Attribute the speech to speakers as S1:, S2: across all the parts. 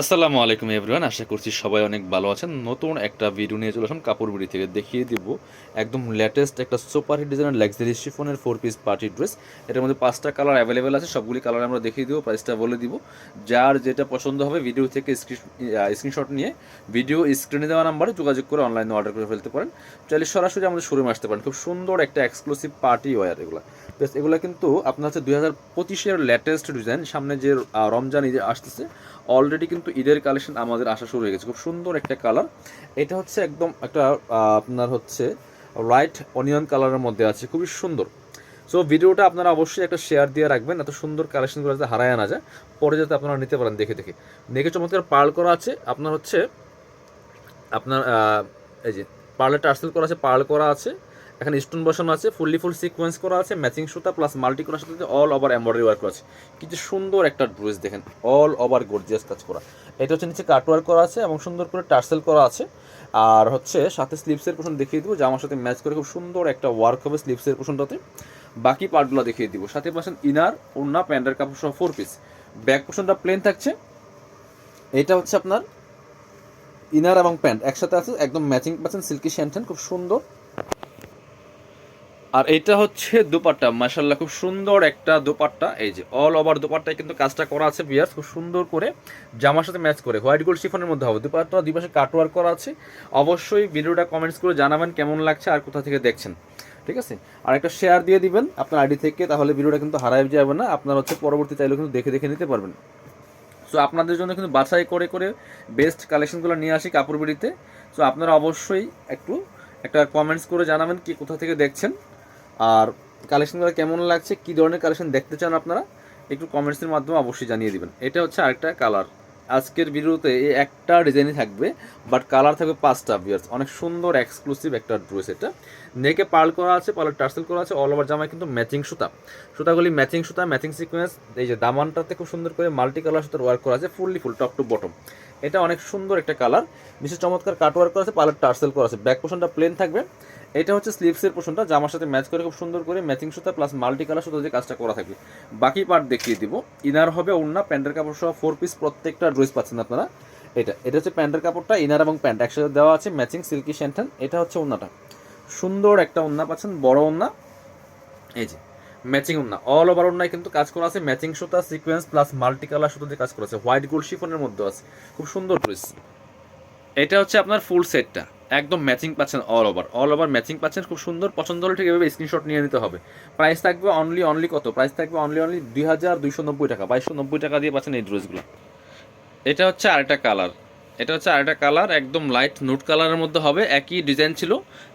S1: আসসালামু আলাইকুম এভরিওয়ান, আশা করছি সবাই অনেক ভালো আছেন। নতুন একটা ভিডিও নিয়ে চলে আসুন কাপড় বিড়ি থেকে। দেখিয়ে দিব একদম লেটেস্ট একটা সুপার হিট ডিজাইনের লাক্সারি শিফনের ফোর পিস পার্টি ড্রেস এটার মধ্যে পাঁচটা কালার অ্যাভেলেবেল আছে, সবগুলি কালার আমরা দেখিয়ে দিব প্রাইসটা বলে দিব। যার যেটা পছন্দ হবে ভিডিও থেকে স্ক্রিনশট নিয়ে ভিডিও স্ক্রিনে দেওয়া নাম্বারে যোগাযোগ করে অনলাইনে অর্ডার করে ফেলতে পারেন। চাইলে সরাসরি আমাদের শোরুমে আসতে পারেন। খুব সুন্দর একটা এক্সক্লুসিভ পার্টি ওয়ার এগুলো। প্লাস এগুলো কিন্তু আপনার হচ্ছে দুই হাজার পঁচিশের লেটেস্ট ডিজাইন সামনে যে রমজান ঈদে আসতেছে অলরেডি কিন্তু ঈদের কালেকশন আমাদের আসা শুরু হয়ে গেছে। খুব সুন্দর একটা কালার। এটা হচ্ছে একদম একটা আপনার হচ্ছে রাইট অনিয়ন কালারের মধ্যে আছে। খুবই সুন্দর। সো ভিডিওটা আপনারা অবশ্যই একটা শেয়ার দিয়ে রাখবেন। এত সুন্দর কালেকশনগুলো যাতে হারায় না যায়, পরে যাতে আপনারা নিতে পারেন দেখে দেখে। দেখে চমৎকার পার্ল করা আছে। আপনার হচ্ছে, আপনার এই যে পার্লে টার্সেল করা আছে পার্ল করা আছে। এখানে স্টোন বসানো আছে ফুললি ফুল সিকোয়েন্স করা আছে ম্যাচিং সুতা প্লাস মাল্টি করার সাথে অল ওভার এমব্রয়ডারি ওয়ার্ক করা আছে। কিছু সুন্দর একটা ড্রেস দেখেন অল ওভার গর্জিয়াস কাজ করা। এটা হচ্ছে নিচে কাট ওয়ার্ক করা আছে এবং সুন্দর করে টার্সেল করা আছে। আর হচ্ছে সাথে স্লিপসের পোষণ দেখিয়ে দিব জামার সাথে ম্যাচ করে খুব সুন্দর একটা ওয়ার্ক হবে স্লিপসের পোষণটাতে বাকি পার্টগুলো দেখিয়ে দিব। সাথে পাচ্ছেন ইনার ওনা প্যান্ডার কাপড় সহ ফোর পিস ব্যাক পোষণটা প্লেন থাকছে। এটা হচ্ছে আপনার ইনার এবং প্যান্ট একসাথে আছে, একদম ম্যাচিং পাচ্ছেন সিল্কি শ্যান্টেন খুব সুন্দর। আর এটা হচ্ছে দুপাট্টা। মাশাল্লাহ খুব সুন্দর একটা দুপাট্টা। এই যে অল ওভার দুপাট্টায় কিন্তু কাজটা করা আছে বিয়ার্স খুব সুন্দর করে জামার সাথে ম্যাচ করে। হোয়াইট গোল্ড শিফনের মধ্যে হবে। দুপাট্টা, দুই পাশে কাটওয়ার্ক করা আছে। অবশ্যই ভিডিওটা কমেন্টস করে জানাবেন কেমন লাগছে আর কোথা থেকে দেখছেন। ঠিক আছে? আর একটা শেয়ার দিয়ে দিবেন আপনার আইডি থেকে, তাহলে ভিডিওটা কিন্তু হারাই যাবে না। আপনার হচ্ছে পরবর্তী চাইলেও কিন্তু দেখে দেখে নিতে পারবেন। সো আপনাদের জন্য কিন্তু বাছাই করে করে বেস্ট কালেকশনগুলো নিয়ে আসি কাপড় বিড়িতে। সো আপনারা অবশ্যই একটু একটা কমেন্টস করে জানাবেন, কি কোথা থেকে দেখছেন। আর কালেকশনগুলো কেমন লাগছে, কী ধরনের কালেকশন দেখতে চান আপনারা, একটু কমেন্টসের মাধ্যমে অবশ্যই জানিয়ে দিবেন। এটা হচ্ছে আরেকটা কালার আজকের ভিডিওতে এই একটা ডিজাইনই থাকবে বাট কালার থাকবে পাঁচটা বিয়ার্স অনেক সুন্দর এক্সক্লুসিভ একটা ড্রেস এটা। নেকে পার্ল করা আছে পার্লার টার্সেল করা আছে অল ওভার জামায় কিন্তু ম্যাচিং সুতা। সুতাগুলি ম্যাচিং সুতা ম্যাচিং সিকোয়েন্স এই যে দামানটাতে খুব সুন্দর করে মাল্টি কালার সুতার ওয়ার্ক করা আছে fully full top to bottom এটা অনেক সুন্দর একটা কালার। বিশেষ চমৎকার কাট ওয়ার্ক করা আছে, পালার টার্সেল করা আছে। ব্যাক পোর্শনটা প্লেন থাকবে। এটা হচ্ছে স্লিভসের পোর্শনটা জামার সাথে ম্যাচ করে খুব সুন্দর করে ম্যাচিং সুতা প্লাস মাল্টি কালার সুতা দিয়ে কাজটা করা থাকবে। বাকি পার্ট দেখিয়ে দিব। ইনার হবে ওড়না, প্যান্টের কাপড় সহ ফোর পিস প্রত্যেকটা ড্রেস পাচ্ছেন আপনারা। এটা এটা হচ্ছে প্যান্টের কাপড়টা ইনার এবং প্যান্ট একসাথে দেওয়া আছে ম্যাচিং সিল্কি শ্যান্টান এটা হচ্ছে ওড়নাটা। সুন্দর একটা ওড়না পাচ্ছেন, বড় ওড়না। এই যে ম্যাচিং ওড়না অল ওভার ওড়নায় কিন্তু কাজ করা আছে। ম্যাচিং সুতা সিকোয়েন্স প্লাস মাল্টি কালার সুতা দিয়ে কাজ করা আছে। হোয়াইট গোল্ড শিফনের মধ্যে আছে। খুব সুন্দর ড্রেস এটা হচ্ছে আপনার ফুল সেটটা একদম ম্যাচিং পাচ্ছেন all over all over matching পাচ্ছেন, খুব সুন্দর। পছন্দ হলে ঠিক এভাবে স্ক্রিনশট নিয়ে নিতে হবে। প্রাইস থাকবে অনলি অনলি কত? প্রাইস থাকবে অনলি অনলি দুই হাজার দুইশো নব্বই টাকা। বাইশশো নব্বই টাকা দিয়ে পাচ্ছেন এই ড্রেসগুলো এটা হচ্ছে আরেকটা কালার এটা হচ্ছে আরেকটা কালার একদম লাইট নুট কালারের মধ্যে হবে। একই ডিজাইন ছিল।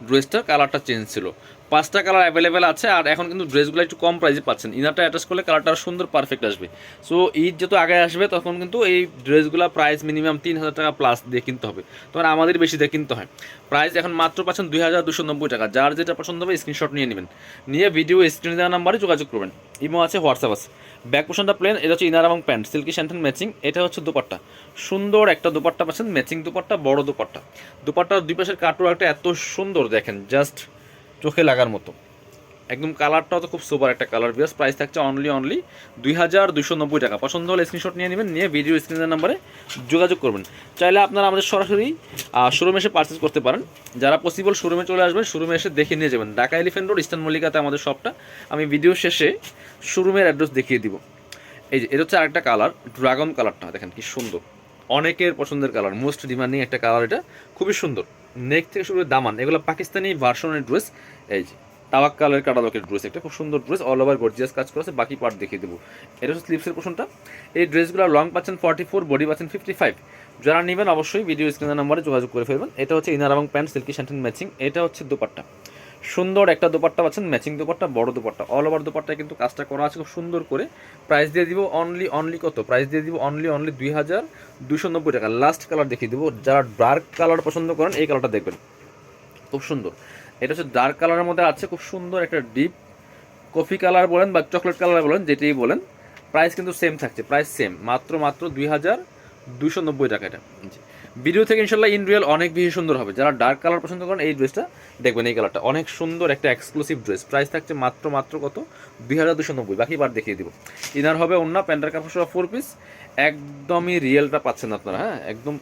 S1: ড্রেসটার কালারটা চেঞ্জ ছিল। পাঁচটা কালার অ্যাভেলেবেল আছে, আর এখন কিন্তু ড্রেসগুলো একটু কম প্রাইসে পাচ্ছেন। ইনারটা অ্যাটাচ করলে কালারটা সুন্দর পারফেক্ট আসবে। সো ঈদ যত আগে আসবে, তখন কিন্তু এই ড্রেসগুলো প্রাইস মিনিমাম তিন হাজার টাকা প্লাস দিয়ে কিনতে হবে। তখন আমাদের বেশি দিয়ে কিনতে হয়। প্রাইস এখন মাত্র পাচ্ছেন দুই হাজার দুশো নব্বই টাকা। যার যেটা পছন্দ হবে স্ক্রিনশট নিয়ে নেবেন। নিয়ে ভিডিও স্ক্রিনে দেওয়া নাম্বারে যোগাযোগ করবেন। ইমো আছে হোয়াটসঅ্যাপ আছে। ব্যাক পোর্শনটা প্লেন এটা হচ্ছে ইনার এবং প্যান্ট সিল্কি স্যান্টেন ম্যাচিং এটা হচ্ছে দুপাট্টা। সুন্দর একটা দুপাট্টা পাচ্ছেন ম্যাচিং দুপাট্টা, বড় দুপাট্টা। দুপাট্টার দুই পাশের কাটওয়ার্কটা এত সুন্দর, দেখেন জাস্ট চোখে লাগার মতো। একদম কালারটাও তো খুব সুপার একটা কালার বিয়াস। প্রাইস থাকছে অনলি অনলি দুই হাজার দুশো নব্বই টাকা। পছন্দ হলে স্ক্রিনশট নিয়ে নেবেন, নিয়ে ভিডিও স্ক্রিনের নাম্বারে যোগাযোগ করবেন। চাইলে আপনারা আমাদের সরাসরি শোরুমে এসে পারচেস করতে পারেন। যারা পসিবল শোরুমে চলে আসবেন শোরুমে এসে দেখে নিয়ে যাবেন। ঢাকা এলিফেন্ট রোড ইস্টার্ন মল্লিকাতে আমাদের শপটা আমি ভিডিও শেষে শোরুমের অ্যাড্রেস দেখিয়ে দিব। এই যে, এটা হচ্ছে আরেকটা কালার ড্রাগন কালারটা। দেখেন কি সুন্দর। অনেকের পছন্দের কালার মোস্ট ডিমান্ডিং একটা কালার এটা। খুবই সুন্দর। নেক থেকে শুরু দামান, এগুলো পাকিস্তানি ভার্সনের ড্রেস। এই যে তাওয়াক কালারের কাটালকের ড্রেস, একটা খুব সুন্দর ড্রেস অল ওভার গর্জিয়াস কাজ করেছে, বাকি পার্ট দেখিয়ে দেবো। এটা হচ্ছে স্লিপসের পোর্শনটা এই ড্রেসগুলো লং পাচ্ছেন ফর্টি ফোর বডি পাচ্ছেন ফিফটি ফাইভ যারা নেবেন অবশ্যই ভিডিও স্ক্রিনের নাম্বারে যোগাযোগ করে ফেলবেন। এটা হচ্ছে ইনার এবং প্যান্ট সিল্কি শ্যান্টেন ম্যাচিং এটা হচ্ছে দুপাট্টা। সুন্দর একটা দোপাট্টা পাচ্ছেন ম্যাচিং দোপাট্টা, বড় দোপাট্টা। অল ওভার দোপাট্টায় কিন্তু কাজটা করা আছে, খুব সুন্দর করে। প্রাইস দিয়ে দিব অনলি অনলি কত? প্রাইস দিয়ে দিব অনলি অনলি দুই হাজার দুশো নব্বই টাকা। লাস্ট কালার দেখিয়ে দিব। যারা ডার্ক কালার পছন্দ করেন, এই কালারটা দেখবেন। খুব সুন্দর। এটা হচ্ছে ডার্ক কালারের মধ্যে আছে, খুব সুন্দর একটা ডিপ কফি কালার বলেন বা চকলেট কালার বলেন, যেটাই বলেন। প্রাইস কিন্তু সেম থাকছে প্রাইস সেম মাত্র মাত্র দুই হাজার দুশো নব্বই টাকা এটা। ভিডিও থেকে ইনশাল্লাহ ইন রিয়েল অনেক বেশি সুন্দর হবে। যারা ডার্ক কালার পছন্দ করেন, এই ড্রেসটা দেখবেন, এই কালারটা অনেক সুন্দর একটা এক্সক্লুসিভ ড্রেস প্রাইস থাকছে মাত্র মাত্র কত? দুই হাজার দুশো নব্বই। বাকি বার দেখিয়ে দিব। ইনার হবে অন্য প্যান্টার কাপড় সহ ফোর পিস একদমই রিয়েলটা পাচ্ছেন আপনারা হ্যাঁ? একদম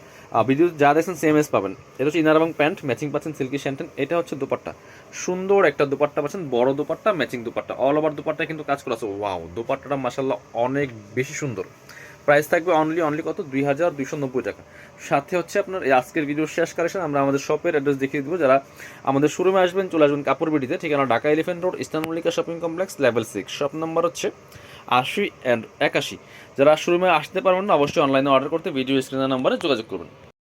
S1: ভিডিও যা দেখছেন সেম এস পাবেন। এটা হচ্ছে ইনার এবং প্যান্ট ম্যাচিং পাচ্ছেন সিল্কি শ্যান্টেন এটা হচ্ছে দুপাট্টা। সুন্দর একটা দুপাট্টা পাচ্ছেন, বড় dupatta matching dupatta. All over dupatta কিন্তু কাজ করা আছে। ওয়াও দুপাট্টাটা মাসাল্লাহ অনেক বেশি সুন্দর। প্রাইস থাকবে অনলি অনলি কত? দুই হাজার দুইশো নব্বই টাকা। সাথে হচ্ছে আপনার আজকের ভিডিও শেষ কালেকশন আমরা আমাদের শপের অ্যাড্রেস দেখিয়ে দেবো। যারা আমাদের শোরুমে আসবেন, চলে আসবেন কাপড় বিডিতে, ঠিকানা Dhaka Elephant Road ইস্তানমল্লিকা shopping complex level six shop number হচ্ছে আশি অ্যান্ড একাশি। যারা শোরুমে আসতে পারবেন না, অবশ্যই অনলাইনে অর্ডার করতে ভিডিও স্ক্রিনের নাম্বারে যোগাযোগ করবেন।